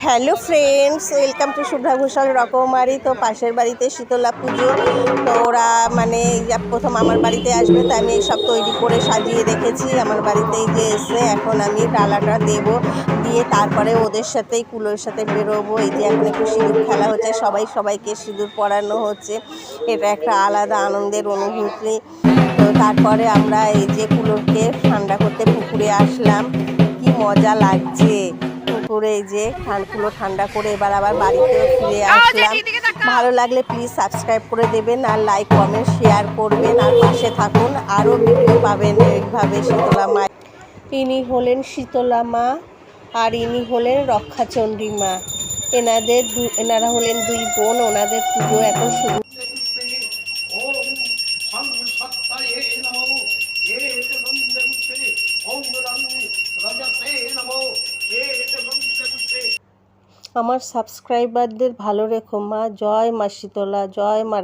Hello friends, welcome to Shubhra Ghoshal রকমারি। তো পাশের বাড়িতে শীতলা পুজো। তো ওরা মানে প্রথম আমার বাড়িতে আসবে, তাই আমি সব তৈরি করে সাজিয়ে রেখেছি আমার বাড়িতেই যে এসে এখন আমি ডালাটা দেব, দিয়ে তারপরে ওদের সাথেই, কুলোর সাথে বেরোবো। এই যে এখন একটু সিঁদুর খেলা হচ্ছে, সবাই সবাইকে সিঁদুর পরানো হচ্ছে। এটা একটা আলাদা আনন্দের অনুভূতি। তো তারপরে আমরা এই যে কুলোরকে ঠান্ডা করতে পুকুরে আসলাম। কি মজা লাগছে! পুকুরে এই যে ঠানকুলো ঠান্ডা করে এবার আবার বাড়িতে ফিরে আসলাম। ভালো লাগলে প্লিজ সাবস্ক্রাইব করে দেবেন আর লাইক কমেন্ট শেয়ার করবেন আর পাশে থাকুন। আরও ভিডিও পাবেন এইভাবে শীতলা মা। ইনি হলেন শীতলা মা আর ইনি হলেন রক্ষাচণ্ডী মা। এনাদের দু এনারা হলেন দুই বোন ওনাদের পুজো এখন শুরু আমার সাবস্ক্রাইবারদের ভালো রেখো মা। জয় মা শীতলা জয় মা